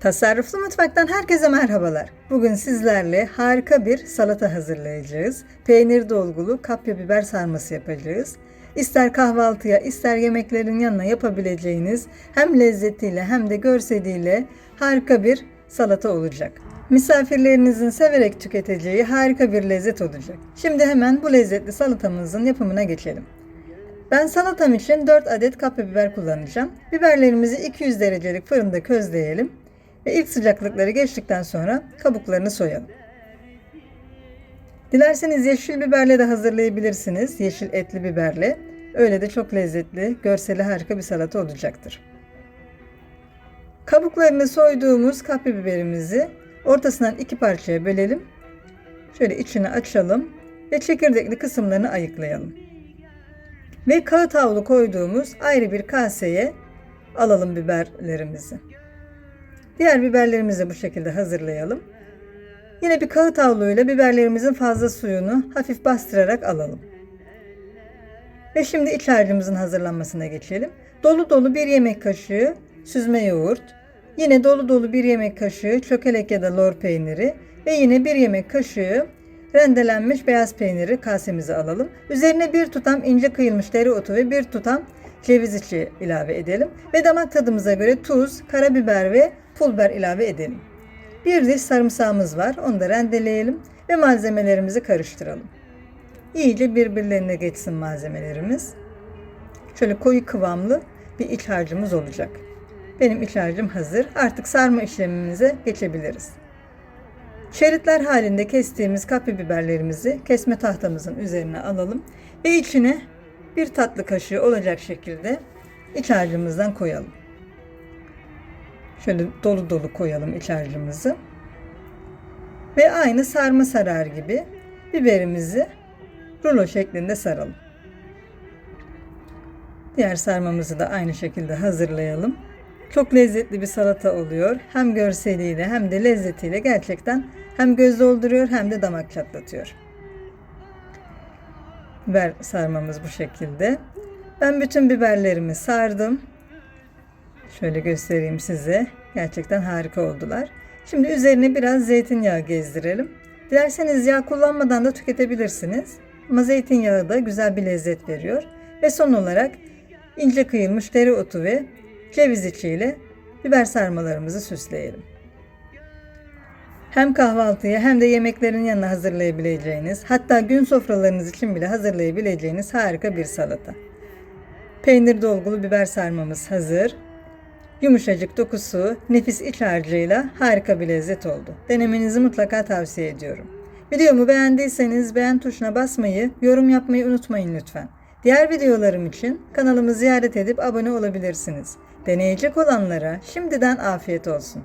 Tasarruflu Mutfak'tan herkese merhabalar. Bugün sizlerle harika bir salata hazırlayacağız. Peynir dolgulu kapya biber sarması yapacağız. İster kahvaltıya, ister yemeklerin yanına yapabileceğiniz hem lezzetiyle hem de görseliyle harika bir salata olacak. Misafirlerinizin severek tüketeceği harika bir lezzet olacak. Şimdi hemen bu lezzetli salatamızın yapımına geçelim. Ben salatam için 4 adet kapya biber kullanacağım. Biberlerimizi 200 derecelik fırında közleyelim ve ilk sıcaklıkları geçtikten sonra kabuklarını soyalım. Dilerseniz yeşil biberle de hazırlayabilirsiniz. Yeşil etli biberle. Öyle de çok lezzetli, görseli harika bir salata olacaktır. Kabuklarını soyduğumuz kapya biberimizi ortasından iki parçaya bölelim. Şöyle içini açalım ve çekirdekli kısımlarını ayıklayalım. Ve kağıt havlu koyduğumuz ayrı bir kaseye alalım biberlerimizi. Diğer biberlerimizi bu şekilde hazırlayalım. Yine bir kağıt havluyla biberlerimizin fazla suyunu hafif bastırarak alalım. Ve şimdi iç harcımızın hazırlanmasına geçelim. Dolu dolu bir yemek kaşığı süzme yoğurt, yine dolu dolu bir yemek kaşığı çökelek ya da lor peyniri ve yine bir yemek kaşığı rendelenmiş beyaz peyniri kasemize alalım. Üzerine bir tutam ince kıyılmış dereotu ve bir tutam ceviz içi ilave edelim. Ve damak tadımıza göre tuz, karabiber ve pul biber ilave edelim. Bir diş sarımsağımız var. Onu da rendeleyelim ve malzemelerimizi karıştıralım. İyice birbirlerine geçsin malzemelerimiz. Şöyle koyu kıvamlı bir iç harcımız olacak. Benim iç harcım hazır. Artık sarma işlemimize geçebiliriz. Şeritler halinde kestiğimiz kapya biberlerimizi kesme tahtamızın üzerine alalım ve içine bir tatlı kaşığı olacak şekilde iç harcımızdan koyalım. Şöyle dolu dolu koyalım iç. Ve aynı sarma sarar gibi biberimizi rulo şeklinde saralım. Diğer sarmamızı da aynı şekilde hazırlayalım. Çok lezzetli bir salata oluyor. Hem görseliyle hem de lezzetiyle gerçekten hem göz dolduruyor hem de damak çatlatıyor. Biber sarmamız bu şekilde. Ben bütün biberlerimi sardım. Şöyle göstereyim size. Gerçekten harika oldular. Şimdi üzerine biraz zeytinyağı gezdirelim. Dilerseniz yağ kullanmadan da tüketebilirsiniz. Ama zeytinyağı da güzel bir lezzet veriyor. Ve son olarak ince kıyılmış dereotu ve ceviz içiyle biber sarmalarımızı süsleyelim. Hem kahvaltıya hem de yemeklerin yanına hazırlayabileceğiniz, hatta gün sofralarınız için bile hazırlayabileceğiniz harika bir salata. Peynir dolgulu biber sarmamız hazır. Yumuşacık dokusu, nefis iç harcıyla harika bir lezzet oldu. Denemenizi mutlaka tavsiye ediyorum. Videomu beğendiyseniz beğen tuşuna basmayı, yorum yapmayı unutmayın lütfen. Diğer videolarım için kanalımı ziyaret edip abone olabilirsiniz. Deneyecek olanlara şimdiden afiyet olsun.